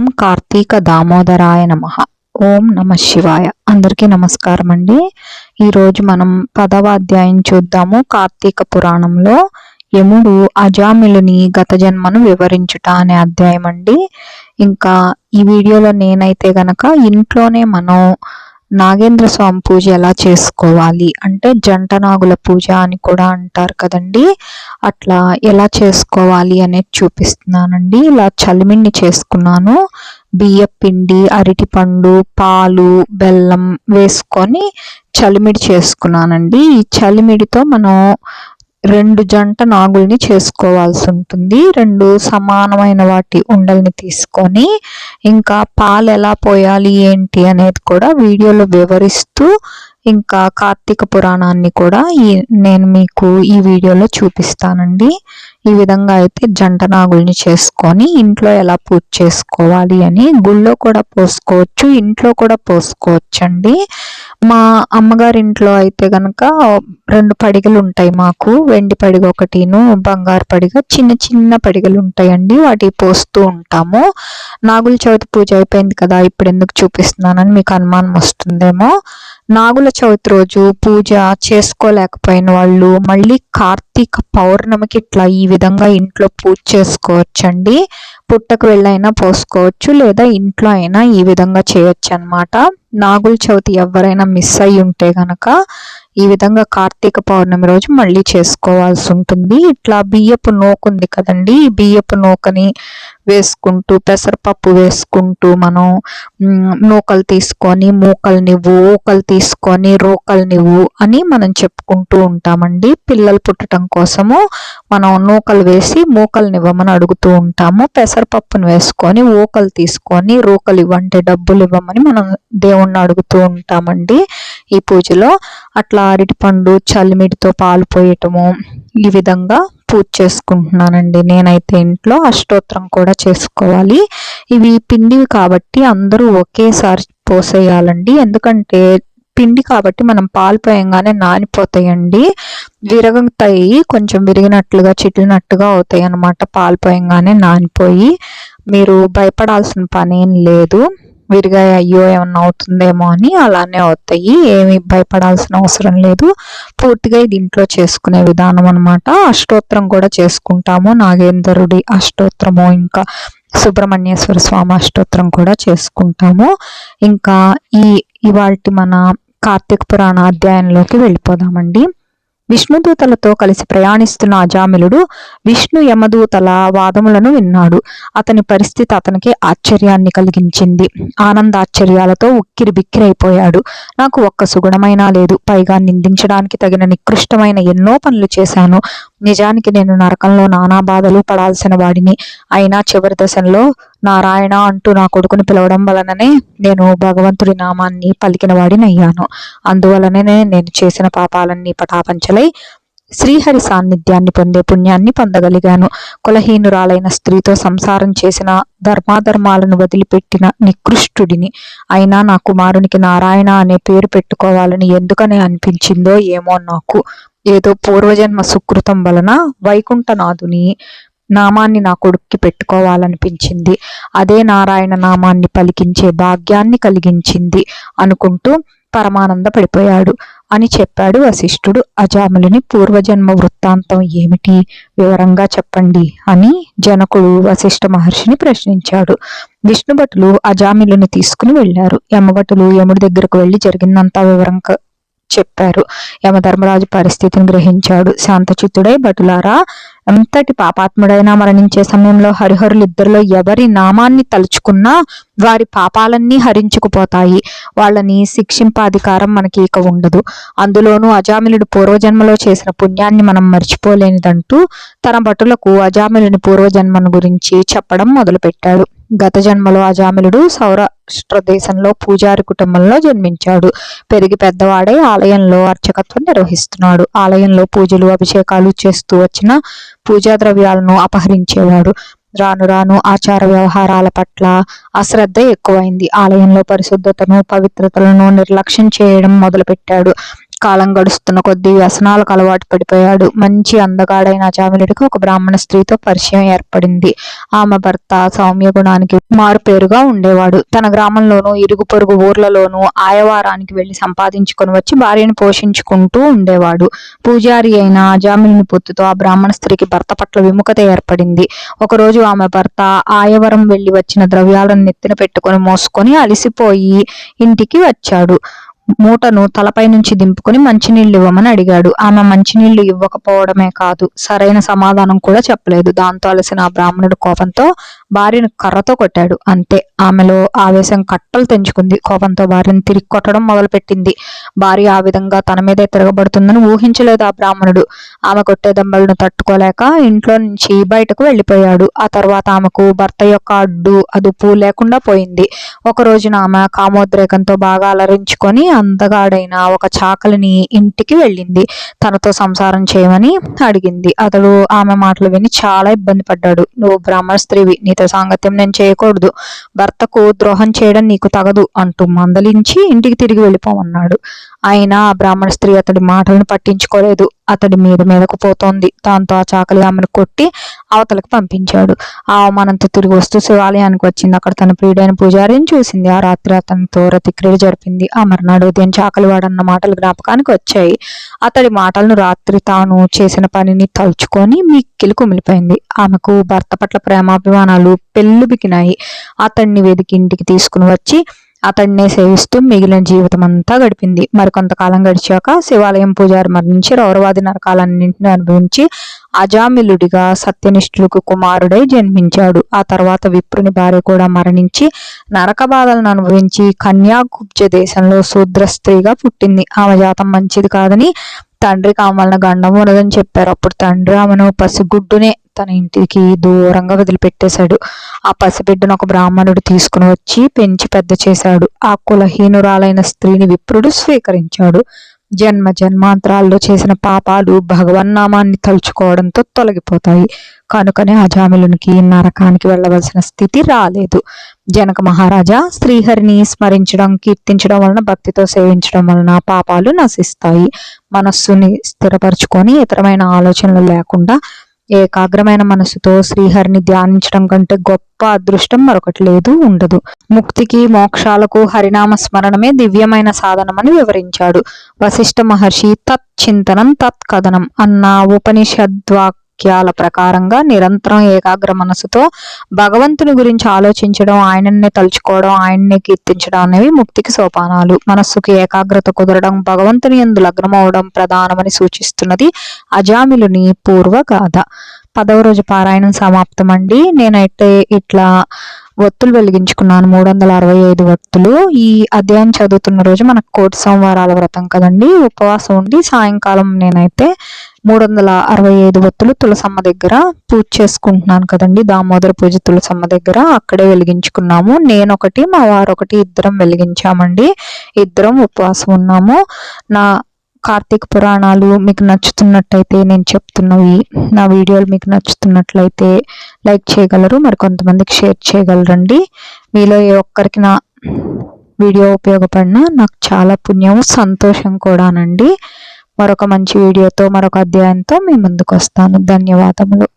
ఓం కార్తీక దామోదరాయ నమ. ఓం నమ శివాయ. అందరికీ నమస్కారం అండి ఈరోజు మనం పదవ అధ్యాయం చూద్దాము. కార్తీక పురాణంలో యముడు అజామిలుని గత జన్మను వివరించుట అనే అధ్యాయం అండి ఇంకా ఈ వీడియోలో నేనైతే గనక ఇంట్లోనే మనం నాగేంద్ర స్వామి పూజ ఎలా చేసుకోవాలి? అంటే జంట నాగుల పూజ అని కూడా అంటారు కదండి. అట్లా ఎలా చేసుకోవాలి అనేది చూపిస్తున్నానండి. ఇలా చలిమిండి చేసుకున్నాను. బియ్య పిండి అరటిపండు పాలు బెల్లం వేసుకొని చలిమిడి చేసుకున్నానండి. ఈ చలిమిడితో మనం రెండు జంట నాగుల్ని చేసుకోవాల్సి ఉంటుంది. రెండు సమానమైన వాటి ఉండల్ని తీసుకొని ఇంకా పాలు ఎలా పోయాలి ఏంటి అనేది కూడా వీడియోలో వివరిస్తూ ఇంకా కార్తీక పురాణాన్ని కూడా ఈ నేను మీకు ఈ వీడియోలో చూపిస్తానండి. ఈ విధంగా అయితే జంట నాగుల్ని చేసుకొని ఇంట్లో ఎలా పూజ చేసుకోవాలి అని గుళ్ళో కూడా పోసుకోవచ్చు ఇంట్లో కూడా పోసుకోవచ్చు అండి మా అమ్మగారి ఇంట్లో అయితే కనుక రెండు పడిగలు ఉంటాయి మాకు వెండి పడిగ ఒకటిను బంగారు పడిగ చిన్న చిన్న పడిగలు ఉంటాయండి వాటి పోస్తూ ఉంటాము. నాగుల చవితి పూజ అయిపోయింది కదా ఇప్పుడు ఎందుకు చూపిస్తున్నానని మీకు అనుమానం వస్తుందేమో. నాగుల చవితి రోజు పూజ చేసుకోలేకపోయిన వాళ్ళు మళ్ళీ కార్తీక పౌర్ణమికి ఇట్లా ఈ విధంగా ఇంట్లో పూజ చేసుకోవచ్చండి. పుట్టకు వెళ్ళైనా పోసుకోవచ్చు లేదా ఇంట్లో అయినా ఈ విధంగా చేయొచ్చు అనమాట నాగుల చవితి ఎవరైనా మిస్ అయి ఉంటే గనక ఈ విధంగా కార్తీక పౌర్ణమి రోజు మళ్ళీ చేసుకోవాల్సి ఉంటుంది. ఇట్లా బియ్యపు నూకుంది కదండి. బియ్యపు నూకని వేసుకుంటూ పెసరపప్పు వేసుకుంటూ మనం నూకలు తీసుకొని మూకలు నివ్వు ఊకలు తీసుకొని రోకలు నివ్వు అని మనం చెప్పుకుంటూ ఉంటామండి. పిల్లలు పుట్టడం కోసము మనం నూకలు వేసి మూకలు ఇవ్వమని అడుగుతూ ఉంటాము. పెసరపప్పును వేసుకొని ఊకలు తీసుకొని రూకలు ఇవ్వంటే డబ్బులు ఇవ్వమని మనం దేవుణ్ణి అడుగుతూ ఉంటామండి ఈ పూజలో. అట్లా అరటిపండు చల్లిమిడితో పాలు పోయటము ఈ విధంగా పూజ చేసుకుంటున్నానండి. నేనైతే ఇంట్లో అష్టోత్తరం కూడా చేసుకోవాలి. ఇవి పిండివి కాబట్టి అందరూ ఒకేసారి పోసేయాలండి. ఎందుకంటే పిండి కాబట్టి మనం పాలు పోయంగానే నానిపోతాయండి. విరగతాయి కొంచెం విరిగినట్లుగా చిట్లినట్టుగా అవుతాయి అన్నమాట పాలు పోయంగానే నానిపోయి మీరు భయపడాల్సిన పని ఏం లేదు. విరిగా అయ్యో ఏమన్నా అవుతుందేమో అని అలానే అవుతాయి. ఏమి భయపడాల్సిన అవసరం లేదు. పూర్తిగా ఇది ఇంట్లో చేసుకునే విధానం అనమాట అష్టోత్తరం కూడా చేసుకుంటాము. నాగేంద్రుడి అష్టోత్తరము ఇంకా సుబ్రహ్మణ్యేశ్వర స్వామి అష్టోత్తరం కూడా చేసుకుంటాము. ఇంకా ఈ ఇవాళ మన కార్తీక పురాణ అధ్యాయంలోకి వెళ్ళిపోదామండి. విష్ణుదూతలతో కలిసి ప్రయాణిస్తున్న అజామిలుడు విష్ణు యమదూతల వాదములను విన్నాడు. అతని పరిస్థితి అతనికి ఆశ్చర్యాన్ని కలిగించింది. ఆనందాశ్చర్యాలతో ఉక్కిరి బిక్కిరైపోయాడు. నాకు ఒక్క సుగుణమైనా లేదు. పైగా నిందించడానికి తగిన నికృష్టమైన ఎన్నో పనులు చేశాను. నిజానికి నేను నరకంలో నానా బాధలు పడాల్సిన వాడిని. అయినా చివరి దశలో నారాయణ అంటూ నా కొడుకుని పిలవడం వలననే నేను భగవంతుడి నామాన్ని పలికిన వాడినయ్యాను అందువలననే నేను చేసిన పాపాలన్నీ పటాపంచలై శ్రీహరి సాన్నిధ్యాన్ని పొందే పుణ్యాన్ని పొందగలిగాను. కులహీనురాలైన స్త్రీతో సంసారం చేసిన ధర్మాధర్మాలను వదిలిపెట్టిన నికృష్టుడిని అయినా నా కుమారునికి నారాయణ అనే పేరు పెట్టుకోవాలని ఎందుకని అనిపించిందో ఏమో నాకు. ఏదో పూర్వజన్మ సుకృతం వలన వైకుంఠనాథుని నామాన్ని నా కొడుక్కి పెట్టుకోవాలనిపించింది. అదే నారాయణ నామాన్ని పలికించే భాగ్యాన్ని కలిగించింది అనుకుంటూ పరమానంద పడిపోయాడు అని చెప్పాడు వశిష్ఠుడు. అజాములని పూర్వజన్మ వృత్తాంతం ఏమిటి? వివరంగా చెప్పండి అని జనకుడు వశిష్ఠ మహర్షిని ప్రశ్నించాడు. విష్ణుభటులు అజామిలను తీసుకుని వెళ్ళారు. యమభటులు యముడి దగ్గరకు వెళ్ళి జరిగిందంతా వివరంగా చెప్పారు. యమధర్మరాజు పరిస్థితిని గ్రహించాడు. శాంతచిత్తుడై భటులారా ఎంతటి పాపాత్ముడైనా మరణించే సమయంలో హరిహరులిద్దరిలో ఎవరి నామాన్ని తలుచుకున్నా వారి పాపాలన్నీ హరించుకుపోతాయి. వాళ్ళని శిక్షింప అధికారం మనకి ఇక ఉండదు. అందులోనూ అజామిలుడు పూర్వజన్మలో చేసిన పుణ్యాన్ని మనం మర్చిపోలేనిదంటూ తన భటులకు అజామిలుని పూర్వజన్మను గురించి చెప్పడం మొదలుపెట్టాడు. గత జన్మలో అజామిలుడు సౌరాష్ట్ర దేశంలో పూజారి కుటుంబంలో జన్మించాడు. పెరిగి పెద్దవాడై ఆలయంలో అర్చకత్వం నిర్వహిస్తున్నాడు. ఆలయంలో పూజలు అభిషేకాలు చేస్తూ వచ్చిన పూజా ద్రవ్యాలను అపహరించేవాడు. రాను రాను ఆచార వ్యవహారాల పట్ల అశ్రద్ధ ఎక్కువైంది. ఆలయంలో పరిశుద్ధతను పవిత్రతలను నిర్లక్ష్యం చేయడం మొదలుపెట్టాడు. కాలం గడుస్తున్న కొద్దీ వ్యసనాలకు అలవాటు పడిపోయాడు. మంచి అందగాడైన అజామిలుడికి ఒక బ్రాహ్మణ స్త్రీతో పరిచయం ఏర్పడింది. ఆమె భర్త సౌమ్య గుణానికి మారుపేరుగా ఉండేవాడు. తన గ్రామంలోనూ ఇరుగు పొరుగు ఊర్లలోనూ ఆయవారానికి వెళ్ళి సంపాదించుకొని వచ్చి భార్యను పోషించుకుంటూ ఉండేవాడు. పూజారి అయిన అజామిలుని పొత్తుతో ఆ బ్రాహ్మణ స్త్రీకి భర్త పట్ల విముఖత ఏర్పడింది. ఒకరోజు ఆమె భర్త ఆయవరం వెళ్ళి వచ్చిన ద్రవ్యాలను నెత్తిన పెట్టుకొని మోసుకొని అలిసిపోయి ఇంటికి వచ్చాడు. మూటను తలపై నుంచి దింపుకొని మంచినీళ్ళు ఇవ్వమని అడిగాడు. ఆమె మంచినీళ్ళు ఇవ్వకపోవడమే కాదు సరైన సమాధానం కూడా చెప్పలేదు. దాంతో అలసిన ఆ బ్రాహ్మణుడు కోపంతో భార్యను కర్రతో కొట్టాడు. అంతే. ఆమెలో ఆవేశం కట్టలు తెంచుకుంది. కోపంతో భార్యను తిరిగి కొట్టడం మొదలుపెట్టింది. భార్య ఆ విధంగా తన మీదే తిరగబడుతుందని ఊహించలేదు ఆ బ్రాహ్మణుడు. ఆమె కొట్టే దెబ్బలను తట్టుకోలేక ఇంట్లో నుంచి బయటకు వెళ్ళిపోయాడు. ఆ తర్వాత ఆమెకు భర్త యొక్క అడ్డు అదుపు లేకుండా పోయింది. ఒక రోజున ఆమె కామోద్రేకంతో బాగా అలరించుకొని అందగాడైన ఒక చాకలిని ఇంటికి వెళ్ళింది. తనతో సంసారం చేయమని అడిగింది. అతడు ఆమె మాటలు విని చాలా ఇబ్బంది పడ్డాడు. నువ్వు బ్రాహ్మణ స్త్రీవి. నీతో సాంగత్యం నేను చేయకూడదు. భర్తకు ద్రోహం చేయడం నీకు తగదు అంటూ మందలించి ఇంటికి తిరిగి వెళ్ళిపోమన్నాడు. అయినా ఆ బ్రాహ్మణ స్త్రీ అతడి మాటలను పట్టించుకోలేదు. అతడి మీద మీదకు పోతోంది. దాంతో ఆ చాకలి ఆమెను కొట్టి అవతలకు పంపించాడు. ఆ అవమానంతో తిరిగి వస్తూ శివాలయానికి వచ్చింది. అక్కడ తన ప్రియుడైన పూజారిని చూసింది. ఆ రాత్రి అతనితో రతిక్రియ జరిపింది. ఆ మర్నాడు ఉదయం చాకలి వాడన్న మాటలు జ్ఞాపకానికి వచ్చాయి. అతడి మాటలను రాత్రి తాను చేసిన పనిని తలుచుకొని మిక్కిలి కుమిలిపోయింది. ఆమెకు భర్త పట్ల ప్రేమాభిమానాలు పెళ్ళుబికినాయి. అతన్ని వెదికి ఇంటికి తీసుకుని వచ్చి అతడినే సేవిస్తూ మిగిలిన జీవితం అంతా గడిపింది. మరికొంతకాలం గడిచాక శివాలయం పూజారి మరణించి రౌరవాది నరకాలన్నింటినీ అనుభవించి అజామిలుడిగా సత్యనిష్ఠుడికి కుమారుడై జన్మించాడు. ఆ తర్వాత విప్రుని భార్య కూడా మరణించి నరక బాధలను అనుభవించి కన్యాకుబ్జ దేశంలో శూద్ర స్త్రీగా పుట్టింది. ఆమె జాతం మంచిది కాదని తండ్రికి ఆమె వలన గండం ఉన్నదని చెప్పారు. అప్పుడు తండ్రి ఆమెను పసిగుడ్డునే తన ఇంటికి దూరంగా వదిలిపెట్టేశాడు. ఆ పసిబిడ్డను ఒక బ్రాహ్మణుడు తీసుకుని వచ్చి పెంచి పెద్ద చేశాడు. ఆ కులహీనురాలైన స్త్రీని విప్రుడు స్వీకరించాడు. జన్మ జన్మాంతరాల్లో చేసిన పాపాలు భగవన్నామాన్ని తలుచుకోవడంతో తొలగిపోతాయి. కనుకనే అజామిలునికి నరకానికి వెళ్ళవలసిన స్థితి రాలేదు. జనక మహారాజా శ్రీహరిని స్మరించడం కీర్తించడం వలన భక్తితో సేవించడం వలన పాపాలు నశిస్తాయి. మనస్సుని స్థిరపరచుకొని ఇతరమైన ఆలోచనలు లేకుండా ఏకాగ్రమైన మనసుతో శ్రీహరిని ధ్యానించడం కంటే గొప్ప అదృష్టం మరొకటి లేదు ఉండదు. ముక్తికి మోక్షాలకు హరినామ స్మరణమే దివ్యమైన సాధనమని వివరించాడు. వశిష్ఠ మహర్షి తత్ చింతనం తత్ కథనం అన్న వాక్యాల ప్రకారంగా నిరంతరం ఏకాగ్ర మనసుతో భగవంతుని గురించి ఆలోచించడం ఆయనన్నే తలుచుకోవడం ఆయన్నే కీర్తించడం అనేవి ముక్తికి సోపానాలు. మనస్సుకి ఏకాగ్రత కుదరడం భగవంతుని ఎందు లగ్నమవడం ప్రధానమని సూచిస్తున్నది అజామిలుని పూర్వగాథ. పదవ రోజు పారాయణం సమాప్తం అండి నేనైతే ఇట్లా ఒత్తులు వెలిగించుకున్నాను. మూడు వందల అరవై ఐదు ఒత్తులు ఈ అధ్యాయం చదువుతున్న రోజు మనకు కోటి సోమవారాల వ్రతం కదండి. ఉపవాసం ఉండి సాయంకాలం నేనైతే మూడు వందల అరవై ఐదు ఒత్తులు తులసమ్మ దగ్గర పూజ చేసుకుంటున్నాను కదండి. దామోదర పూజ తులసమ్మ దగ్గర అక్కడే వెలిగించుకున్నాము. నేను ఒకటి మా వారు ఒకటి ఇద్దరం వెలిగించామండి. ఇద్దరం ఉపవాసం ఉన్నాము. నా కార్తీక పురాణాలు మీకు నచ్చుతున్నట్టయితే నేను చెప్తున్నవి. నా వీడియోలు మీకు నచ్చుతున్నట్లయితే లైక్ చేయగలరు మరి కొంతమందికి షేర్ చేయగలరండి. మీలో ఏ ఒక్కరికి నా వీడియో ఉపయోగపడినా నాకు చాలా పుణ్యం సంతోషం కూడానండి. మరొక మంచి వీడియోతో మరొక అధ్యాయంతో మీ ముందుకు వస్తాను ధన్యవాదములు.